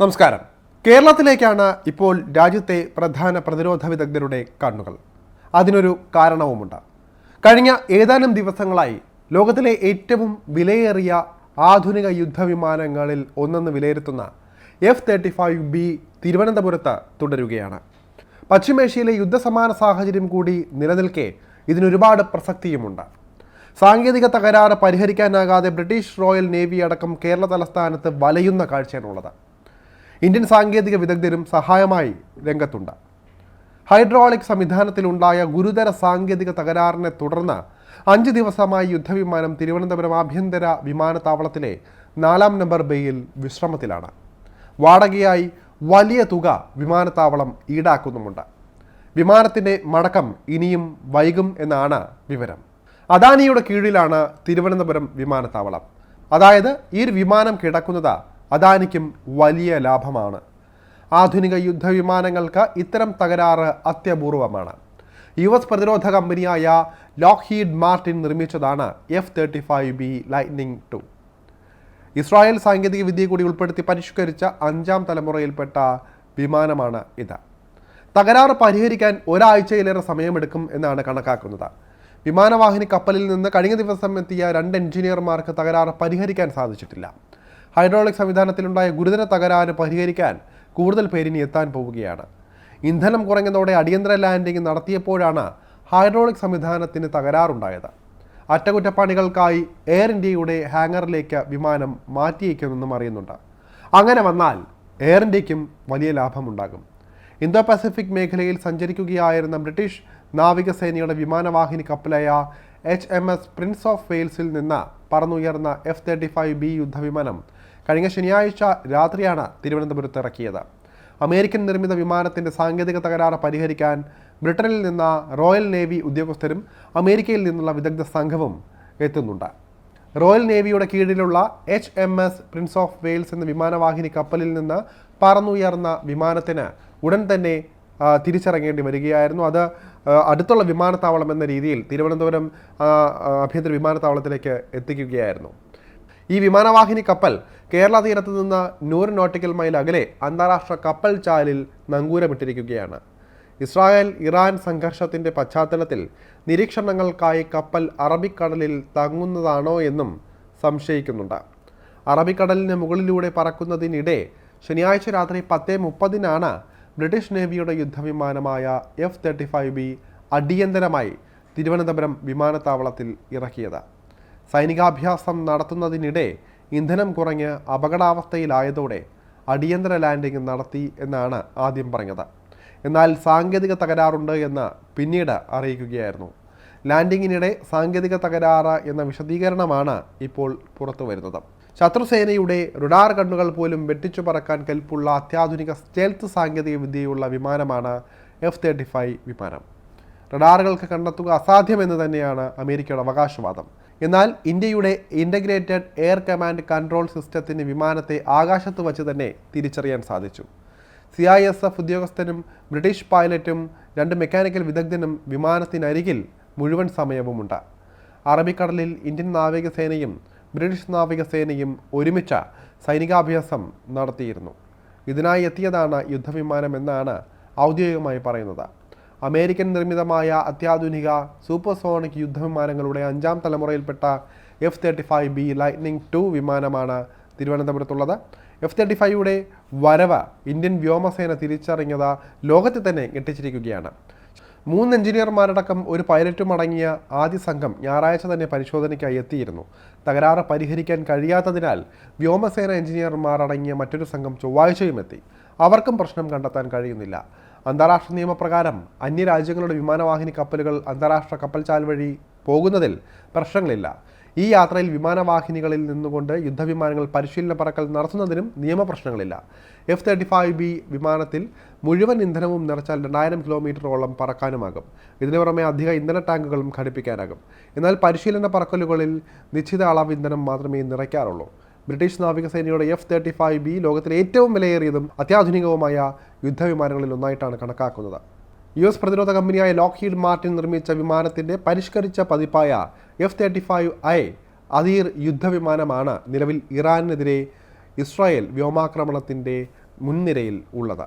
നമസ്കാരം. കേരളത്തിലേക്കാണ് ഇപ്പോൾ രാജ്യത്തെ പ്രധാന പ്രതിരോധ വിദഗ്ധരുടെ കണ്ണുകൾ. അതിനൊരു കാരണവുമുണ്ട്. കഴിഞ്ഞ ഏതാനും ദിവസങ്ങളായി ലോകത്തിലെ ഏറ്റവും വിലയേറിയ ആധുനിക യുദ്ധവിമാനങ്ങളിൽ ഒന്നെന്ന് വിലയിരുത്തുന്ന എഫ് തേർട്ടി ഫൈവ് ബി തിരുവനന്തപുരത്ത് തുടരുകയാണ്. പശ്ചിമേഷ്യയിലെ യുദ്ധസമാന സാഹചര്യം കൂടി നിലനിൽക്കെ ഇതിനൊരുപാട് പ്രസക്തിയുമുണ്ട്. സാങ്കേതിക തകരാറ് പരിഹരിക്കാനാകാതെ ബ്രിട്ടീഷ് റോയൽ നേവി അടക്കം കേരള തലസ്ഥാനത്ത് വലയുന്ന കാഴ്ചയാണുള്ളത് ഇന്ത്യൻ സാങ്കേതിക വിദഗ്ധരും സഹായമായി രംഗത്തുണ്ട്. ഹൈഡ്രോളിക് സംവിധാനത്തിലുണ്ടായ ഗുരുതര സാങ്കേതിക തകരാറിനെ തുടർന്ന് അഞ്ച് ദിവസമായി യുദ്ധവിമാനം തിരുവനന്തപുരം ആഭ്യന്തര വിമാനത്താവളത്തിലെ നാലാം നമ്പർ ബേയിൽ വിശ്രമത്തിലാണ്. വാടകയായി വലിയ തുക വിമാനത്താവളം ഈടാക്കുന്നുമുണ്ട്. വിമാനത്തിന്റെ മടക്കം ഇനിയും വൈകും എന്നാണ് വിവരം. അദാനിയുടെ കീഴിലാണ് തിരുവനന്തപുരം വിമാനത്താവളം. അതായത് ഈ വിമാനം കിടക്കുന്നത് അദാനിക്കും വലിയ ലാഭമാണ്. ആധുനിക യുദ്ധവിമാനങ്ങൾക്ക് ഇത്തരം തകരാറ് അത്യപൂർവമാണ്. യു എസ് പ്രതിരോധ കമ്പനിയായ ലോക്ഹീഡ് മാർട്ടിൻ നിർമ്മിച്ചതാണ് F thirty five B Lightning two. Israel സാങ്കേതിക വിദ്യ കൂടി ഉൾപ്പെടുത്തി പരിഷ്കരിച്ച അഞ്ചാം തലമുറയിൽപ്പെട്ട വിമാനമാണ് ഇത്. തകരാറ് പരിഹരിക്കാൻ ഒരാഴ്ചയിലേറെ സമയമെടുക്കും എന്നാണ് കണക്കാക്കുന്നത്. വിമാനവാഹിനി കപ്പലിൽ നിന്ന് കഴിഞ്ഞ ദിവസം എത്തിയ രണ്ട് എഞ്ചിനീയർമാർക്ക് തകരാറ് പരിഹരിക്കാൻ സാധിച്ചിട്ടില്ല. ഹൈഡ്രോളിക് സംവിധാനത്തിലുണ്ടായ ഗുരുതര തകരാറ് പരിഹരിക്കാൻ കൂടുതൽ പേരിനി എത്താൻ പോവുകയാണ്. ഇന്ധനം കുറഞ്ഞതോടെ അടിയന്തര ലാൻഡിംഗ് നടത്തിയപ്പോഴാണ് ഹൈഡ്രോളിക് സംവിധാനത്തിന് തകരാറുണ്ടായത്. അറ്റകുറ്റപ്പണികൾക്കായി എയർ ഇന്ത്യയുടെ ഹാങ്ങറിലേക്ക് വിമാനം മാറ്റിയേക്കുമെന്നും അറിയുന്നുണ്ട്. അങ്ങനെ വന്നാൽ എയർ ഇന്ത്യക്കും വലിയ ലാഭമുണ്ടാകും. ഇന്തോ പസഫിക് മേഖലയിൽ സഞ്ചരിക്കുകയായിരുന്ന ബ്രിട്ടീഷ് നാവികസേനയുടെ വിമാനവാഹിനി കപ്പലായ H M S Prince of വെയിൽസിൽ നിന്ന് പറന്നുയർന്ന എഫ് തേർട്ടി ഫൈവ് ബി യുദ്ധവിമാനം കഴിഞ്ഞ ശനിയാഴ്ച രാത്രിയാണ് തിരുവനന്തപുരത്ത് ഇറക്കിയത്. അമേരിക്കൻ നിർമ്മിത വിമാനത്തിന്റെ സാങ്കേതിക തകരാറ് പരിഹരിക്കാൻ ബ്രിട്ടനിൽ നിന്ന റോയൽ നേവി ഉദ്യോഗസ്ഥരും അമേരിക്കയിൽ നിന്നുള്ള വിദഗ്ധ സംഘവും എത്തുന്നുണ്ട്. റോയൽ നേവിയുടെ കീഴിലുള്ള H M S Prince of Wales എന്ന വിമാനവാഹിനി കപ്പലിൽ നിന്ന് പറന്നുയർന്ന വിമാനത്തിന് ഉടൻ തന്നെ തിരിച്ചിറങ്ങേണ്ടി വരികയായിരുന്നു. അത് അടുത്തുള്ള വിമാനത്താവളം എന്ന രീതിയിൽ തിരുവനന്തപുരം ആഭ്യന്തര വിമാനത്താവളത്തിലേക്ക് എത്തിക്കുകയായിരുന്നു. ഈ വിമാനവാഹിനി കപ്പൽ കേരള തീരത്ത് നിന്ന് നൂറ് നോട്ടിക്കൽ മൈൽ അകലെ അന്താരാഷ്ട്ര കപ്പൽ ചാലിൽ നങ്കൂരമിട്ടിരിക്കുകയാണ്. ഇസ്രായേൽ ഇറാൻ സംഘർഷത്തിന്റെ പശ്ചാത്തലത്തിൽ നിരീക്ഷണങ്ങൾക്കായി കപ്പൽ അറബിക്കടലിൽ തങ്ങുന്നതാണോ എന്നും സംശയിക്കുന്നുണ്ട്. അറബിക്കടലിന് മുകളിലൂടെ പറക്കുന്നതിനിടെ ശനിയാഴ്ച രാത്രി പത്തേ മുപ്പതിനാണ് ബ്രിട്ടീഷ് നേവിയുടെ യുദ്ധവിമാനമായ എഫ് തേർട്ടി ഫൈവ് ബി അടിയന്തരമായി തിരുവനന്തപുരം വിമാനത്താവളത്തിൽ ഇറക്കിയത്. സൈനികാഭ്യാസം നടത്തുന്നതിനിടെ ഇന്ധനം കുറഞ്ഞ് അപകടാവസ്ഥയിലായതോടെ അടിയന്തര ലാൻഡിംഗ് നടത്തി എന്നാണ് ആദ്യം പറഞ്ഞത്. എന്നാൽ സാങ്കേതിക തകരാറുണ്ട് എന്ന് പിന്നീട് അറിയിക്കുകയായിരുന്നു. ലാൻഡിങ്ങിനിടെ സാങ്കേതിക തകരാറ് എന്ന വിശദീകരണമാണ് ഇപ്പോൾ പുറത്തു വരുന്നത്. ശത്രുസേനയുടെ റുഡാർ കണ്ണുകൾ പോലും വെട്ടിച്ചു പറക്കാൻ കെൽപ്പുള്ള അത്യാധുനിക സ്റ്റെൽത്ത് സാങ്കേതിക വിദ്യയുള്ള വിമാനമാണ് എഫ് തേർട്ടി ഫൈവ് വിമാനം. റഡാറുകൾക്ക് കണ്ടെത്തുക അസാധ്യമെന്ന് തന്നെയാണ് അമേരിക്കയുടെ അവകാശവാദം. എന്നാൽ ഇന്ത്യയുടെ ഇന്റഗ്രേറ്റഡ് എയർ കമാൻഡ് കൺട്രോൾ സിസ്റ്റത്തിന് വിമാനത്തെ ആകാശത്ത് വച്ച് തന്നെ തിരിച്ചറിയാൻ സാധിച്ചു. സി ഐ എസ് എഫ് ഉദ്യോഗസ്ഥനും ബ്രിട്ടീഷ് പൈലറ്റും രണ്ട് മെക്കാനിക്കൽ വിദഗ്ധനും വിമാനത്തിനരികിൽ മുഴുവൻ സമയവുമുണ്ട്. അറബിക്കടലിൽ ഇന്ത്യൻ നാവികസേനയും ബ്രിട്ടീഷ് നാവികസേനയും ഒരുമിച്ച സൈനികാഭ്യാസം നടത്തിയിരുന്നു. ഇതിനായി എത്തിയതാണ് യുദ്ധവിമാനം എന്നാണ് ഔദ്യോഗികമായി പറയുന്നത്. അമേരിക്കൻ നിർമ്മിതമായ അത്യാധുനിക സൂപ്പർസോണിക് യുദ്ധവിമാനങ്ങളുടെ അഞ്ചാം തലമുറയിൽപ്പെട്ട F thirty five B Lightning two വിമാനമാണ് തിരുവനന്തപുരത്തുള്ളത്. എഫ് തേർട്ടി ഫൈവയുടെ വരവ് ഇന്ത്യൻ വ്യോമസേന തിരിച്ചറിഞ്ഞത് ലോകത്തെ തന്നെ ഞെട്ടിച്ചിരിക്കുകയാണ്. മൂന്ന് എഞ്ചിനീയർമാരടക്കം ഒരു പൈലറ്റും അടങ്ങിയ ആദ്യ സംഘം ഞായറാഴ്ച തന്നെ പരിശോധനയ്ക്കായി എത്തിയിരുന്നു. തകരാറ് പരിഹരിക്കാൻ കഴിയാത്തതിനാൽ വ്യോമസേന എഞ്ചിനീയർമാർ അടങ്ങിയ മറ്റൊരു സംഘം ചൊവ്വാഴ്ചയും എത്തി. അവർക്കും പ്രശ്നം കണ്ടെത്താൻ കഴിയുന്നില്ല. അന്താരാഷ്ട്ര നിയമപ്രകാരം അന്യരാജ്യങ്ങളുടെ വിമാനവാഹിനി കപ്പലുകൾ അന്താരാഷ്ട്ര കപ്പൽ ചാൽ വഴി പോകുന്നതിൽ പ്രശ്നങ്ങളില്ല. ഈ യാത്രയിൽ വിമാനവാഹിനികളിൽ നിന്നുകൊണ്ട് യുദ്ധവിമാനങ്ങൾ പരിശീലന പറക്കൽ നടത്തുന്നതിനും നിയമപ്രശ്നങ്ങളില്ല എഫ് തേർട്ടി ഫൈവ് ബി വിമാനത്തിൽ മുഴുവൻ ഇന്ധനവും നിറച്ചാൽ രണ്ടായിരം കിലോമീറ്ററോളം പറക്കാനുമാകും. ഇതിനു പുറമെ അധിക ഇന്ധന ടാങ്കുകളും ഘടിപ്പിക്കാനാകും. എന്നാൽ പരിശീലന പറക്കലുകളിൽ നിശ്ചിത അളവ് ഇന്ധനം മാത്രമേ നിറയ്ക്കാറുള്ളൂ. ബ്രിട്ടീഷ് നാവികസേനയുടെ എഫ് തേർട്ടി ഫൈവ് ബി ലോകത്തിലെ ഏറ്റവും വിലയേറിയതും അത്യാധുനികവുമായ യുദ്ധവിമാനങ്ങളിൽ ഒന്നായിട്ടാണ് കണക്കാക്കുന്നത്. യു എസ് പ്രതിരോധ കമ്പനിയായ ലോക്ക്ഹീഡ് മാർട്ടിൻ നിർമ്മിച്ച വിമാനത്തിന്റെ പരിഷ്കരിച്ച പതിപ്പായ F thirty five I Adir യുദ്ധവിമാനമാണ് നിലവിൽ ഇറാനെതിരെ ഇസ്രായേൽ വ്യോമാക്രമണത്തിന്റെ മുൻനിരയിൽ ഉള്ളത്.